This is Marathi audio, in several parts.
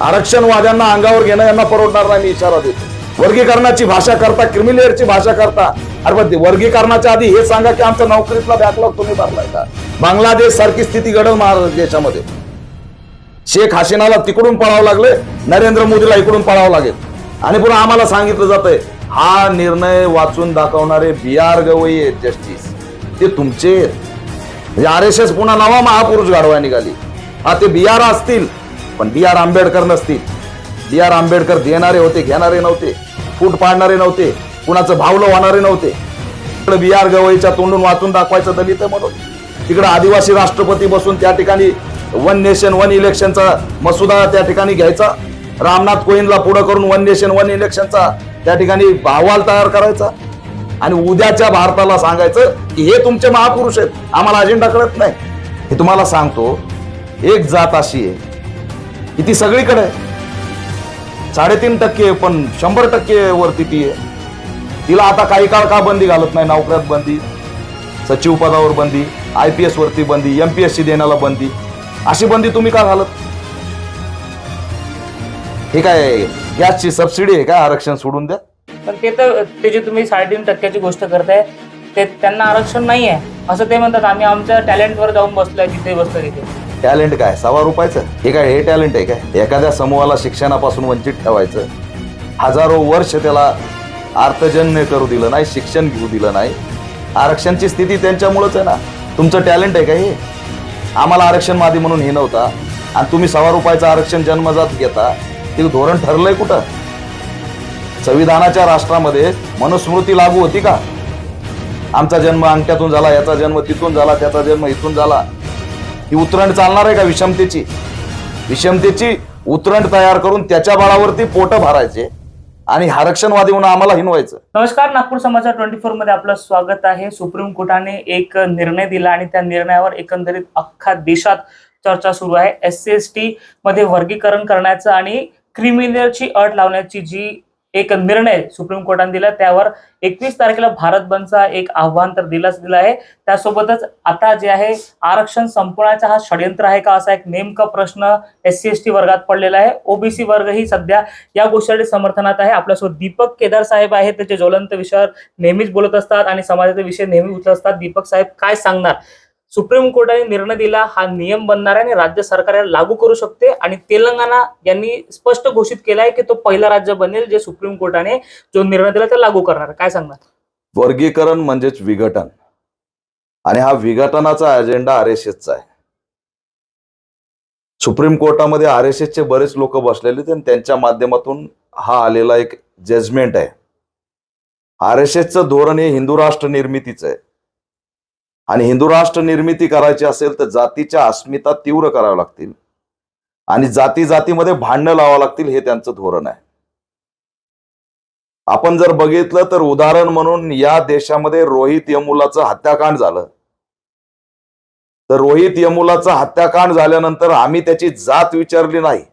आरक्षणवाद्यांना अंगावर घेणं यांना परवडणार नाही मी इशारा देतो. वर्गीकरणाची भाषा करता क्रिमिलेअरची भाषा करता. अरे ते वर्गीकरणाच्या आधी हे सांगा की आमच्या नोकरीतला बॅकलॉग तुम्ही भरलाय का? बांगलादेश सारखी स्थिती घडल महाराज देशामध्ये शेख हसीनाला तिकडून पळावं लागले नरेंद्र मोदीला इकडून पळावं लागेल. आणि पुन्हा आम्हाला सांगितलं जातंय हा निर्णय वाचून दाखवणारे बी आर गवई आहेत जस्टिस ते तुमचे म्हणजे आर एस एस पुन्हा नवा महापुरुष गाढवा निघाली. हा ते बी आर असतील पण बी आर आंबेडकर नसतील. बी आर आंबेडकर देणारे होते घेणारे नव्हते फूट पाडणारे नव्हते कुणाचं भावलं होणारे नव्हते. बी आर गवईच्या तोंडून वाचून दाखवायचं दलित म्हणून. तिकडे आदिवासी राष्ट्रपती बसून त्या ठिकाणी वन नेशन वन इलेक्शनचा मसुदा त्या ठिकाणी घ्यायचा. रामनाथ कोविंदला पुढे करून वन नेशन वन इलेक्शनचा त्या ठिकाणी अहवाल तयार करायचा. आणि उद्याच्या भारताला सांगायचं की हे तुमचे महापुरुष आहेत आम्हाला अजेंडा कळत नाही. हे तुम्हाला सांगतो एक जात अशी आहे ही ती सगळीकडे. आहे साडेतीन टक्के पण शंभर टक्के वरती ती आहे. तिला आता काही काळ का बंदी घालत नाही? नोकऱ्यात बंदी सचिव पदावर बंदी आय पी एस वरती बंदी एम पी एस सी देण्याला बंदी. अशी बंदी तुम्ही का घालत? हे काय गॅसची सबसिडी आहे का? आरक्षण सोडून द्या. पण ते तर ते जे तुम्ही साडेतीन टक्क्याची गोष्ट करताय ते त्यांना आरक्षण नाही आहे असं ते म्हणतात आम्ही आमच्या टॅलेंटवर जाऊन बसलोय जिथे बसतो तिथे. टॅलेंट काय? सव्वा रुपयाचं? हे काय हे टॅलेंट आहे काय? एखाद्या समूहाला शिक्षणापासून वंचित ठेवायचं. हजारो वर्ष त्याला अर्थजन्य करू दिलं नाही शिक्षण घेऊ दिलं नाही. आरक्षणची स्थिती त्यांच्यामुळंच आहे ना. तुमचं टॅलेंट आहे का हे? आम्हाला आरक्षण मादी म्हणून हे नव्हता. आणि तुम्ही सव्वा रुपयाचं आरक्षण जन्मजात घेता. ते धोरण ठरलंय कुठं? संविधानाच्या राष्ट्रामध्ये मनुस्मृती लागू होती का? आमचा जन्म अंगठ्यातून झाला याचा जन्म तिथून झाला त्याचा जन्म इथून झाला. ही उतरंड चालणार आहे का विषमतेची? विषमतेची उतरंड तयार करून त्याच्या बळावरती पोट भरायचे आणि आरक्षणवादी म्हणून आम्हाला हिनवायचं. नमस्कार नागपूर समाचार ट्वेंटी फोरमध्ये आपलं स्वागत आहे. सुप्रीम कोर्टाने एक निर्णय दिला आणि त्या निर्णयावर एकंदरीत अख्खा देशात चर्चा सुरू आहे. एस सी एस टी मध्ये वर्गीकरण करण्याचं आणि क्रिमिनलची अट लावण्याची जी एक निर्णय सुप्रीम कोर्टाने दिला. त्यावर एकवीस तारखेला भारत बंदचा एक आव्हान तर दिलाच दिला आहे. त्यासोबतच आता जे आहे आरक्षण संपवण्याचा हा षडयंत्र आहे का असा एक नेमका प्रश्न एस सी एस टी वर्गात पडलेला आहे. ओबीसी वर्ग ही सध्या या गोष्टीसाठी समर्थनात आहे. आपल्यासोबत दीपक केदार साहेब आहेत. त्याचे ज्वलंत विषयावर नेहमीच बोलत असतात आणि समाजाचे विषय नेहमी उचलत असतात. दीपक साहेब काय सांगणार? सुप्रीम कोर्टाने निर्णय दिला हा नियम बनणार आहे आणि राज्य सरकार याला लागू करू शकते. आणि तेलंगणा यांनी स्पष्ट घोषित केला आहे की तो पहिला राज्य बनेल जे सुप्रीम कोर्टाने जो निर्णय दिला ते लागू करणार काय सांगणार? वर्गीकरण म्हणजेच विघटन. आणि हा विघटनाचा अजेंडा आर एस एसचा आहे. सुप्रीम कोर्टामध्ये आर एस एसचे बरेच लोक बसलेले आहेत आणि त्यांच्या माध्यमातून हा आलेला एक जजमेंट आहे. आर एस एसचं धोरण हे हिंदू राष्ट्र निर्मितीचं आहे. आणि हिंदू राष्ट्र निर्मिती करायची असेल तर जातीच्या अस्मिता तीव्र कराव्या लागतील. आणि जाती जातीमध्ये भांडणं लावावं लागतील हे त्यांचं धोरण आहे. आपण जर बघितलं तर उदाहरण म्हणून या देशामध्ये रोहित यमुलाचं हत्याकांड झालं. तर रोहित यमुलाचं हत्याकांड झाल्यानंतर आम्ही त्याची जात विचारली नाही.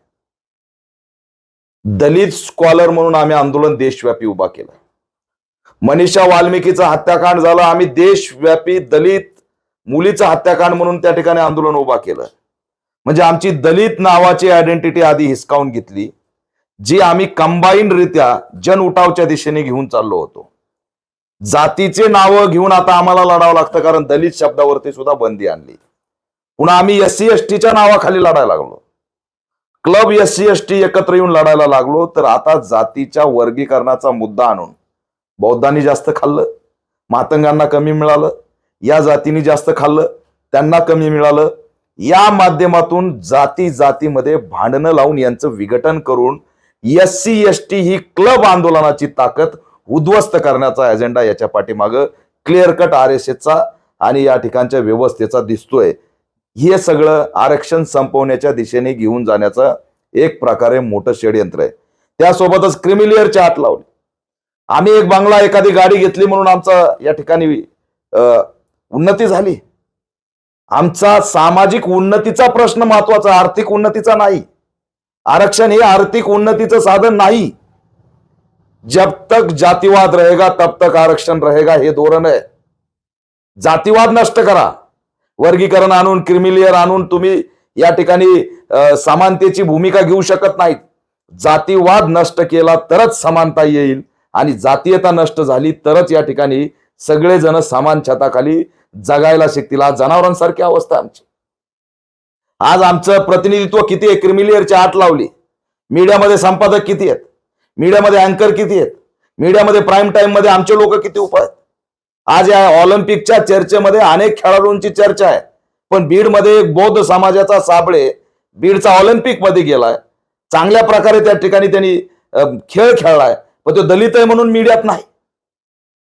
दलित स्कॉलर म्हणून आम्ही आंदोलन देशव्यापी उभा केलं. मनीषा वाल्मिकीचं हत्याकांड झालं. आम्ही देशव्यापी दलित मुलीचं हत्याकांड म्हणून त्या ठिकाणी आंदोलन उभा केलं. म्हणजे आमची दलित नावाची आयडेंटिटी आधी हिसकावून घेतली जी आम्ही कंबाईन रित्या जन उठावच्या दिशेने घेऊन चाललो होतो. जातीचे नावं घेऊन आता आम्हाला लढावं लागतं कारण दलित शब्दावरती सुद्धा बंदी आणली. पुन्हा आम्ही एस सी एस टीच्या नावाखाली लढायला लागलो. Club S C S T एकत्र येऊन लढायला लागलो. तर आता जातीच्या वर्गीकरणाचा मुद्दा आणून बौद्धांनी जास्त खाल्लं मातंगांना कमी मिळालं या जातीने जास्त खाल्लं त्यांना कमी मिळालं. या माध्यमातून जाती जातीमध्ये भांडणं लावून यांचं विघटन करून एस सी एस टी ही क्लब आंदोलनाची ताकद उद्ध्वस्त करण्याचा अजेंडा याच्या पाठीमागं क्लिअर कट आर एस एसचा आणि या ठिकाणच्या व्यवस्थेचा दिसतोय. हे सगळं आरक्षण संपवण्याच्या दिशेने घेऊन जाण्याचं एक प्रकारे मोठं षडयंत्र आहे. त्यासोबतच क्रिमिलिअरच्या आत लावली. आम्ही एक बंगला एखादी गाडी घेतली म्हणून आमचा या ठिकाणी अं, उन्नती झाली. आमचा सामाजिक उन्नतीचा प्रश्न महत्त्वाचा आर्थिक उन्नतीचा नाही. आरक्षण हे आर्थिक उन्नतीचं साधन नाही. जब तक जातीवाद रहेगा तब तक आरक्षण रहेगा हे धोरण आहे. जातीवाद नष्ट करा. वर्गीकरण आणून क्रिमिलियर आणून तुम्ही या ठिकाणी समानतेची भूमिका घेऊ शकत नाहीत. जातीवाद नष्ट केला तरच समानता येईल. आणि जातीयता नष्ट झाली तरच या ठिकाणी सगळेजण समान छताखाली जगायला शिकतील. आज जनावरांसारखी अवस्था आमची. आज आमचं प्रतिनिधित्व किती आहे? क्रिमिलियरची आट लावली. मीडियामध्ये संपादक किती आहेत? मीडियामध्ये अँकर किती आहेत? मीडियामध्ये प्राईम टाइममध्ये आमचे लोक किती उप आहेत? आज या ऑलिम्पिकच्या चर्चेमध्ये अनेक खेळाडूंची चर्चा आहे. पण बीडमध्ये एक बौद्ध समाजाचा साबळे बीडचा ऑलिम्पिकमध्ये गेलाय. चांगल्या प्रकारे त्या ठिकाणी त्यांनी खेळ खेळलाय. मग तो दलित आहे म्हणून मीडियात नाही.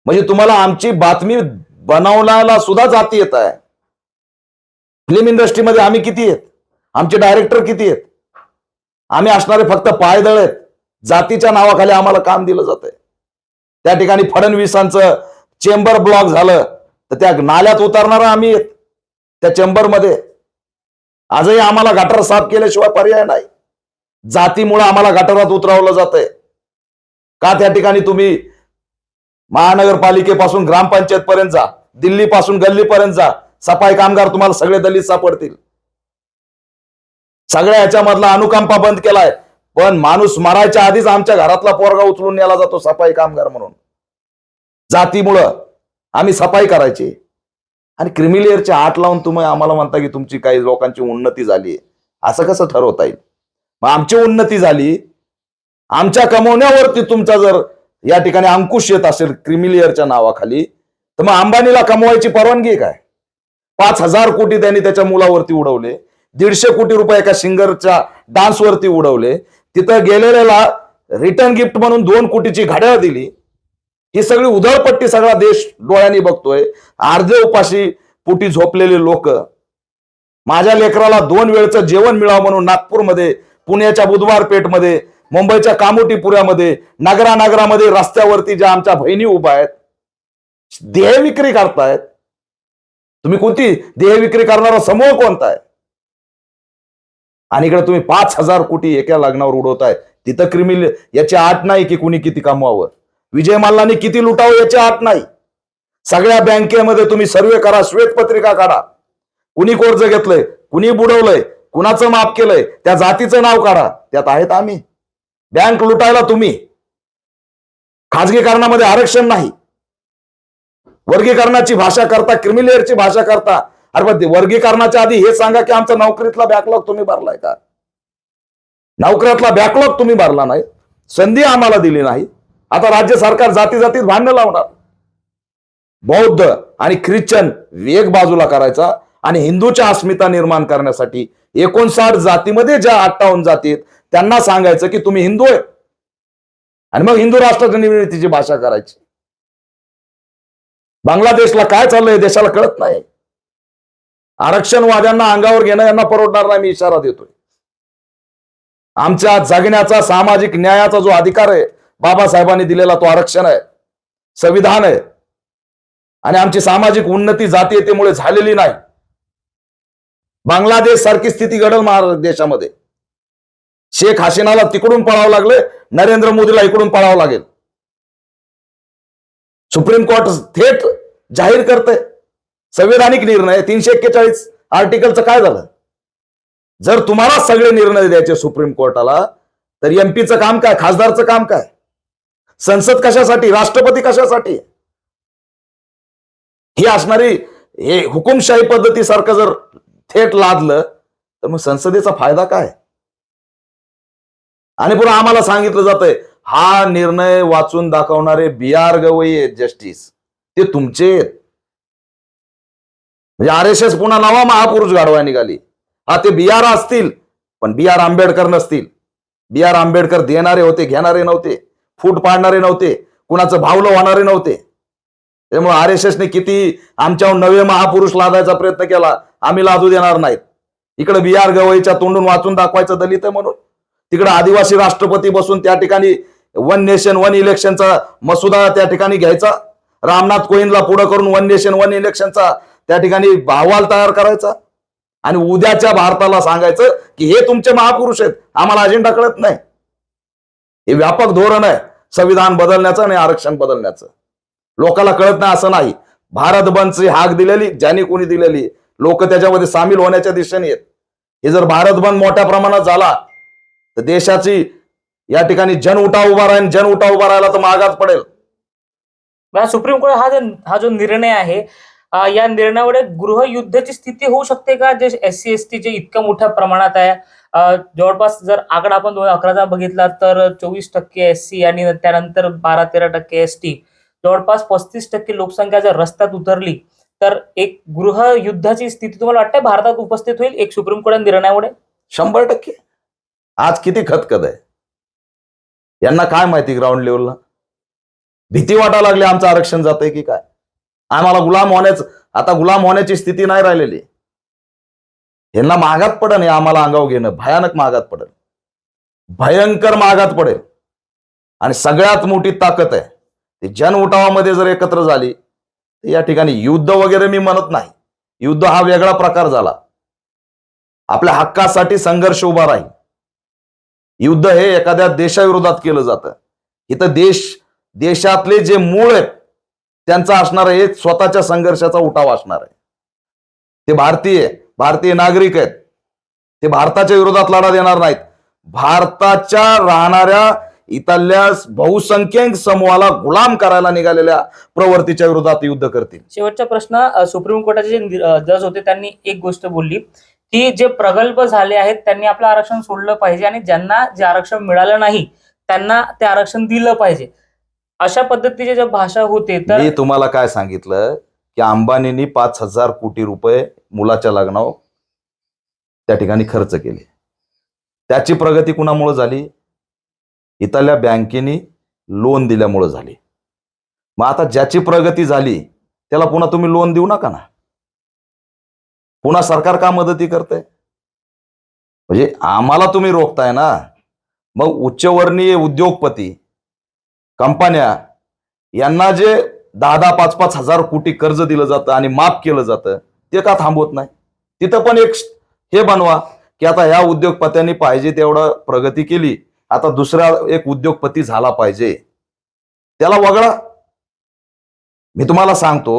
म्हणजे तुम्हाला आमची बातमी बनवण्याला सुद्धा जाती येत आहे. फिल्म इंडस्ट्रीमध्ये आम्ही किती आहेत? आमचे डायरेक्टर किती आहेत? आम्ही असणारे फक्त पायदळ आहेत. जातीच्या नावाखाली आम्हाला काम दिलं जातंय. त्या ठिकाणी फडणवीसांचं चेंबर ब्लॉक झालं तर त्या नाल्यात उतरणारा आम्ही आहेत. त्या चेंबरमध्ये आजही आम्हाला गटार साफ केल्याशिवाय पर्याय नाही. जातीमुळे आम्हाला गटारात उतरवलं जातंय. का त्या ठिकाणी तुम्ही महानगरपालिकेपासून ग्रामपंचायत पर्यंत जा दिल्लीपासून गल्लीपर्यंत जा सफाई कामगार तुम्हाला सगळे दलित सापडतील. सगळ्या ह्याच्यामधला अनुकंपा बंद केलाय. पण माणूस मरायच्या आधीच आमच्या घरातला पोरगा उचलून नेला जातो सफाई कामगार म्हणून. जातीमुळं आम्ही सफाई करायची. आणि क्रिमिलियरची आत लावून तुम्ही आम्हाला म्हणता की तुमची काही लोकांची उन्नती झाली असं कसं ठरवता येईल? मग आमची उन्नती झाली आमच्या कमवण्यावरती तुमचा जर या ठिकाणी अंकुश येत असेल क्रिमिलियरच्या नावाखाली तर मग अंबानीला कमवायची परवानगी काय? पाच हजार कोटी त्यांनी त्याच्या मुलावरती उडवले दीडशे कोटी रुपये एका सिंगरच्या डान्सवरती उडवले तिथं गेलेल्याला रिटर्न गिफ्ट म्हणून दोन कोटीची घड्याळ दिली. ही सगळी उधळपट्टी सगळा देश डोळ्यांनी बघतोय. अर्धे उपाशी पोटी झोपलेले लोक माझ्या लेकराला दोन वेळचं जेवण मिळावं म्हणून नागपूरमध्ये पुण्याच्या बुधवार पेठमध्ये मुंबईच्या कामोटीपुऱ्यामध्ये नगरा नगरामध्ये रस्त्यावरती ज्या आमच्या बहिणी उभा आहेत देह विक्री करतायत. तुम्ही कोणती देह विक्री करणारा समूह कोणता आहे? आणि इकडे तुम्ही पाच हजार कोटी एका लग्नावर उडवताय. तिथं क्रिमिल याची आठ नाही की कुणी किती कमवावं. विजय मल्लांनी किती लुटावं याची आठ नाही. सगळ्या बँकेमध्ये तुम्ही सर्वे करा श्वेतपत्रिका काढा. कुणी कर्ज घेतलंय कुणी बुडवलंय कुणाचं माफ केलंय त्या जातीचं नाव काढा. त्यात आहेत आम्ही. बँक लुटायला तुम्ही. खाजगीकरणामध्ये आरक्षण नाही. वर्गीकरणाची भाषा करता क्रिमिलेअरची भाषा करता. अरे वर्गीकरणाच्या आधी हे सांगा की आमचा नोकरीतला बॅकलॉग तुम्ही भरलाय का? नोकऱ्यातला बॅकलॉग तुम्ही भरला नाही. संधी आम्हाला दिली नाही. आता राज्य सरकार जाती जातीत भांडण लावणार. बौद्ध आणि ख्रिश्चन वेग बाजूला करायचा आणि हिंदूच्या अस्मिता निर्माण करण्यासाठी एकोणसाठ जातीमध्ये ज्या अठ्ठावन्न जातीत त्यांना सांगायचं की तुम्ही हिंदू आहे. आणि मग हिंदू राष्ट्र निर्मितीची भाषा करायची. बांगलादेशला काय चाललंय देशाला कळत नाही. आरक्षणवाद्यांना अंगावर घेणं यांना परवडणार नाही मी इशारा देतोय. आमच्या जगण्याचा सामाजिक न्यायाचा जो अधिकार आहे बाबासाहेबांनी दिलेला तो आरक्षण आहे संविधान आहे. आणि आमची सामाजिक उन्नती जातीयतेमुळे झालेली नाही. बांगलादेश सारखी स्थिती घडल महाराष्ट्र देशामध्ये. शेख हसीनाला तिकडून पळावं लागले नरेंद्र मोदीला इकडून पळावं लागेल. सुप्रीम कोर्ट थेट जाहीर करते संविधानिक निर्णय तीनशे एक्केचाळीस आर्टिकलचं काय झालं? जर तुम्हाला सगळे निर्णय द्यायचे सुप्रीम कोर्टाला तर एमपीचं काम काय खासदारचं काम काय? संसद कशासाठी राष्ट्रपती कशासाठी? ही असणारी हे हुकुमशाही पद्धतीसारखं जर थेट लादलं तर मग संसदेचा फायदा काय? आणि पुन्हा आम्हाला सांगितलं जातंय हा निर्णय वाचून दाखवणारे बी आर गवई आहेत जस्टिस ते तुमचे आहेत. म्हणजे आर एस एस पुन्हा नवा महापुरुष गाढवा निघाली. हा ते बी आर असतील पण बी आर आंबेडकर नसतील. बी आर आंबेडकर देणारे होते घेणारे नव्हते. फूट पाडणारे नव्हते. कुणाचं भावलं होणारे नव्हते. त्यामुळे आर एस एसने किती आमच्यावर नवे महापुरुष लादायचा प्रयत्न केला आम्ही लादू देणार नाहीत. इकडे बी आर गवईच्या तोंडून वाचून दाखवायचं दलित आहे म्हणून. तिकडे आदिवासी राष्ट्रपती बसून त्या ठिकाणी वन नेशन वन इलेक्शनचा मसुदा त्या ठिकाणी घ्यायचा. रामनाथ कोविंदला पुढे करून वन नेशन वन इलेक्शनचा त्या ठिकाणी अहवाल तयार करायचा. आणि उद्याच्या भारताला सांगायचं की हे तुमचे महापुरुष आहेत. आम्हाला अजेंडा कळत नाही. हे व्यापक धोरण आहे. संविधान बदलण्याचं आणि आरक्षण बदलण्याचं. लोकांना कळत नाही असं नाही. भारत बंदची हाक दिलेली ज्यांनी कोणी दिलेली. लोक त्याच्यामध्ये सामील होण्याच्या दिशेने आहेत. हे जर भारत बंद मोठ्या प्रमाणात झाला तर देशाची या ठिकाणी जन उठाव उभा राहील जन उठाव उभा राहिला तर मागात पडेल. सुप्रीम कोर्ट हा जो हा जो निर्णय आहे या निर्णयामुळे गृहयुद्धाची स्थिती होऊ शकते का? जे एस सी एस टी जे इतक्या मोठ्या प्रमाणात आहे जवळपास जर आकडा आपण दोन अकराचा बघितला तर चोवीस टक्के एस सी आणि त्यानंतर बारा तेरा टक्के एस टी. जवळपास पस्तीस टक्के लोकसंख्या जर रस्त्यात उतरली तर एक गृहयुद्धाची स्थिती तुम्हाला वाटते भारतात उपस्थित होईल एक सुप्रीम कोर्ट निर्णयामुळे? शंभर टक्के. आज किती खतखत आहे? यांना काय माहिती ग्राउंड लेवलला भीती वाटा लागली आमचं आरक्षण जातंय की काय? आम्हाला गुलाम होण्याच आता गुलाम होण्याची स्थिती नाही राहिलेली. यांना मागात पडन हे आम्हाला अंगावर घेणं भयानक मागात पडेल भयंकर मागात पडेल. आणि सगळ्यात मोठी ताकद आहे ती जन उठावामध्ये जर एकत्र झाली तर या ठिकाणी युद्ध वगैरे मी म्हणत नाही. युद्ध हा वेगळा प्रकार झाला. आपल्या हक्कासाठी संघर्ष उभा राहील. युद्ध हे एखाद्या देशाविरोधात केलं जातं. इथं देश देशातले जे मूळ आहेत त्यांचा असणार हे स्वतःच्या संघर्षाचा उठाव असणार आहे. ते भारतीय भारतीय नागरिक आहेत. ते भारताच्या विरोधात लढा देणार नाहीत. भारताच्या राहणाऱ्या इथल्या बहुसंख्यक समूहाला गुलाम करायला निघालेल्या प्रवृत्तीच्या विरोधात युद्ध करतील. शेवटचा प्रश्न सुप्रीम कोर्टाचे जे जज होते त्यांनी एक गोष्ट बोलली. की जे प्रगल्भ झाले आहेत त्यांनी आपलं आरक्षण सोडलं पाहिजे आणि ज्यांना जे आरक्षण मिळालं नाही त्यांना ते आरक्षण दिलं पाहिजे. अशा पद्धतीचे जे भाषा होते तर मी तुम्हाला काय सांगितलं की अंबानींनी पाच हजार कोटी रुपये मुलाच्या लग्नावर त्या ठिकाणी खर्च केले. त्याची प्रगती कुणामुळे झाली? इथल्या बँकेनी लोन दिल्यामुळे झाली. मग आता ज्याची प्रगती झाली त्याला पुन्हा तुम्ही लोन देऊ नका ना. पुन्हा सरकार का मदती करते म्हणजे आम्हाला तुम्ही रोखताय ना. मग उच्चवर्णीय उद्योगपती कंपन्या यांना जे दहा दहा पाच पाच हजार कोटी कर्ज दिलं जातं आणि माफ केलं जातं ते का थांबवत नाही? तिथं पण एक हे बनवा की आता ह्या उद्योगपत्यांनी पाहिजे तेवढं प्रगती केली आता दुसरा एक उद्योगपती झाला पाहिजे. त्याला वगळा. मी तुम्हाला सांगतो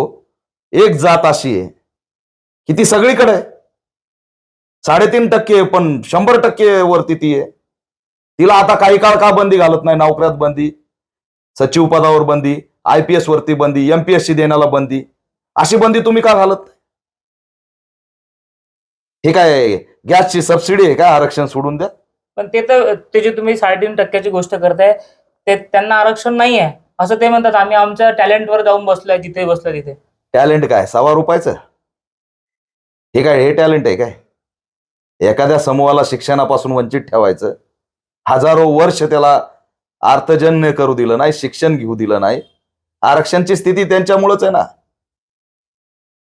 एक जात अशी आहे की ती सगळीकडे आहे. साडेतीन टक्के पण शंभर टक्के वरती ती आहे. तिला आता काही काळ का बंदी घालत नाही? नोकऱ्यात बंदी सचिव पदावर बंदी आय पी एस वरती बंदी एमपीएससी देण्याला बंदी. अशी बंदी तुम्ही का घालत? हे काय गॅसची सबसिडी आहे का? आरक्षण सोडून द्या. पण ते तर ते जे तुम्ही साडेतीन टक्क्याची गोष्ट करताय ते त्यांना आरक्षण नाही आहे. असं ते म्हणतात आम्ही आमच्या टॅलेंटवर जाऊन बसलोय जिथे बसलोय तिथे. टॅलेंट काय? सव्वा रुपयाचं हे काय हे टॅलेंट आहे काय? एखाद्या समूहाला शिक्षणापासून वंचित ठेवायचं. हजारो वर्ष त्याला अर्थजन्य करू दिलं नाही शिक्षण घेऊ दिलं नाही. आरक्षणची स्थिती त्यांच्यामुळेच आहे ना.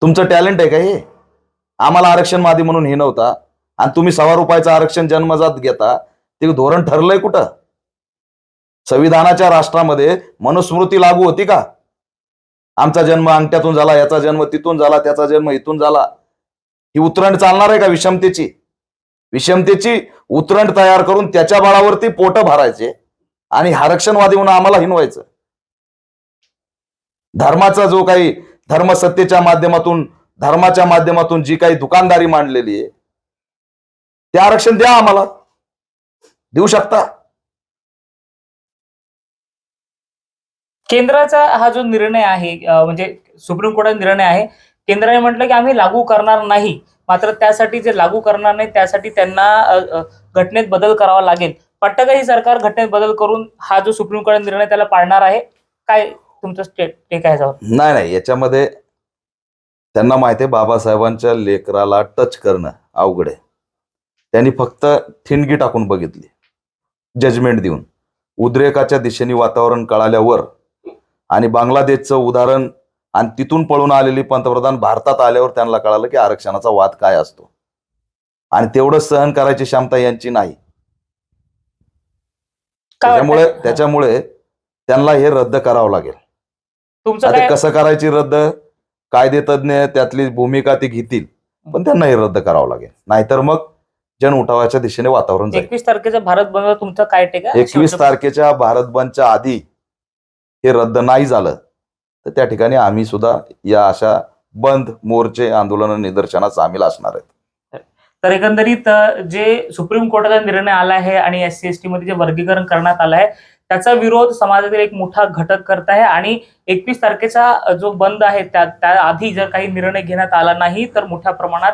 तुमचं टॅलेंट आहे का हे? आम्हाला आरक्षण मादी म्हणून हे नव्हता. आणि तुम्ही सव्वा रुपयाचं आरक्षण जन्मजात घेता ते धोरण ठरलंय कुठं? संविधानाच्या राष्ट्रामध्ये मनुस्मृती लागू होती का? आमचा जन्म अंगठ्यातून झाला याचा जन्म तिथून झाला त्याचा जन्म इथून झाला. ही उतरंड चालणार आहे का विषमतेची? विषमतेची उतरंड तयार करून त्याच्या बळावरती पोट भरायचे आणि आरक्षणवादी म्हणून आम्हाला हिनवायचं. धर्माचा जो काही धर्मसत्तेच्या माध्यमातून धर्माच्या माध्यमातून जी काही दुकानदारी मांडलेली आहे ते आरक्षण द्या आम्हाला. देऊ शकता? केंद्राचा हा जो निर्णय आहे म्हणजे सुप्रीम कोर्टाचा निर्णय आहे केंद्राने म्हटलं की आम्ही लागू करणार नाही. मात्र त्यासाठी जे लागू करणार नाही त्यासाठी त्यांना घटनेत बदल करावा लागेल. वाटतं का ही सरकार घटनेत बदल करून हा जो सुप्रीम कोर्टाचा निर्णय त्याला पाळणार आहे काय तुमचं स्टेट टेक आहे नाही नाही याच्यामध्ये त्यांना माहिती आहे बाबासाहेबांच्या लेकराला टच करणं अवघड आहे. त्यांनी फक्त ठिणगी टाकून बघितली. जजमेंट देऊन. उद्रेकाच्या दिशेने वातावरण कळाल्यावर आणि बांगलादेशचं उदाहरण आणि तिथून पळून आलेली पंतप्रधान भारतात आल्यावर त्यांना कळालं की आरक्षणाचा वाद काय असतो. आणि तेवढं सहन करायची क्षमता यांची नाही. त्याच्यामुळे? त्याच्यामुळे त्यांना हे रद्द करावं लागेल. आता कसं करायची रद्द? कायदे तज्ञ त्यातली भूमिका ती घेतील पण त्यांना हे रद्द करावं लागेल. नाहीतर मग जन उठावाच्या दिशेने वातावरण जाईल. एकवीस तारखेचा भारत बंदवर तुमचं काय टेक एकवीस तारखेच्या भारत बंदच्या आधी हे रद्द नाही झालं. तर त्या ठिकाणी आम्ही सुद्धा या अशा बंद मोर्चे आंदोलन निदर्शनात सामील असणार आहेत. तर एकंदरीत जे सुप्रीम कोर्टाचा निर्णय आला आहे आणि एस सी एस टी मध्ये जे वर्गीकरण करण्यात आलं आहे त्याचा विरोध समाजातील एक मोठा घटक करत आहे आणि एकवीस तारखेचा जो बंद आहे त्या त्याआधी जर काही निर्णय घेण्यात आला नाही तर मोठ्या प्रमाणात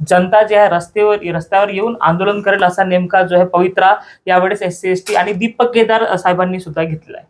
जनता जे आहे रस्त्यावर रस्त्यावर येऊन आंदोलन करेल असा नेमका जो आहे पवित्रा यावेळेस एस सी एस टी आणि दीपक केदार साहेबांनी सुद्धा घेतला आहे